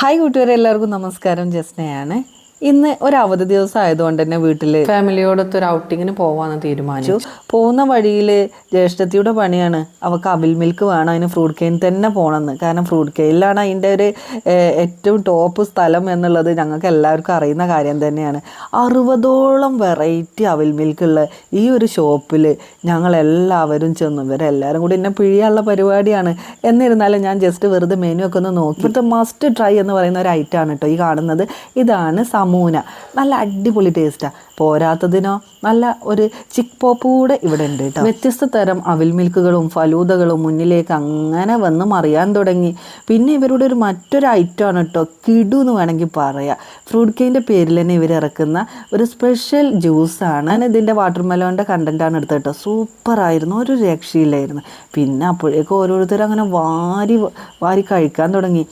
Hi കൂട്ടുകാരെ എല്ലാവർക്കും നമസ്കാരം. ജസ്നയാണ്. ഇന്ന് ഒരു അവധി ദിവസം ആയതുകൊണ്ട് തന്നെ വീട്ടിൽ ഫാമിലിയോടൊത്ത് ഒരു ഔട്ടിങ്ങിന് പോവാന്ന് തീരുമാനിച്ചു. പോകുന്ന വഴിയിൽ ജ്യേഷ്ഠത്തിയുടെ പണിയാണ്. അവൾക്ക് അവിൽ മിൽക്ക് വേണം അതിന് ഫ്രൂട്ട് കെയിൻ തന്നെ പോകണമെന്ന് കാരണം ഫ്രൂട്ട് കെയിലാണ് അതിന്റെ ഒരു ഏറ്റവും ടോപ്പ് സ്ഥലം എന്നുള്ളത് ഞങ്ങൾക്ക് എല്ലാവർക്കും അറിയുന്ന കാര്യം തന്നെയാണ്. അറുപതോളം വെറൈറ്റി അവിൽ മിൽക്കുള്ള ഈ ഒരു ഷോപ്പിൽ ഞങ്ങൾ എല്ലാവരും ചെന്നു. ഇവരെല്ലാവരും കൂടി എന്നെ പിഴിയാനുള്ള പരിപാടിയാണ്. എന്നിരുന്നാലും ഞാൻ ജസ്റ്റ് വെറുതെ മെനു ഒക്കെ ഒന്ന് നോക്കി. ഇവിടുത്തെ മസ്റ്റ് ട്രൈ എന്ന് പറയുന്ന ഒരു ഐറ്റമാണ് ആണ് കേട്ടോ ഈ കാണുന്നത്. ഇതാണ് സമൂന. നല്ല അടിപൊളി ടേസ്റ്റാണ് പോരാത്തതിനോ നല്ല ഒരു ചിക്ക് പോപ്പ് കൂടെ ഇവിടെ ഉണ്ട് കേട്ടോ വ്യത്യസ്ത തരം അവിൽ മിൽക്കുകളും ഫലൂദകളും മുന്നിലേക്ക് അങ്ങനെ വന്ന് മറിയാൻ തുടങ്ങി. പിന്നെ ഇവരുടെ ഒരു മറ്റൊരു ഐറ്റമാണ് കേട്ടോ കിടു എന്ന് വേണമെങ്കിൽ പറയാം. ഫ്രൂട്ട് കെയിന്റെ പേരിൽ തന്നെ ഇവർ ഇറക്കുന്ന ഒരു സ്പെഷ്യൽ ജ്യൂസാണ് ഞാൻ ഇതിന്റെ വാട്ടർ മെലോന്റെ ആണ് എടുത്തത് കേട്ടോ സൂപ്പറായിരുന്നു ഒരു രക്ഷയില്ലായിരുന്നു. പിന്നെ അപ്പോഴേക്കും ഓരോരുത്തരും അങ്ങനെ വാരി വാരി കഴിക്കാൻ തുടങ്ങി.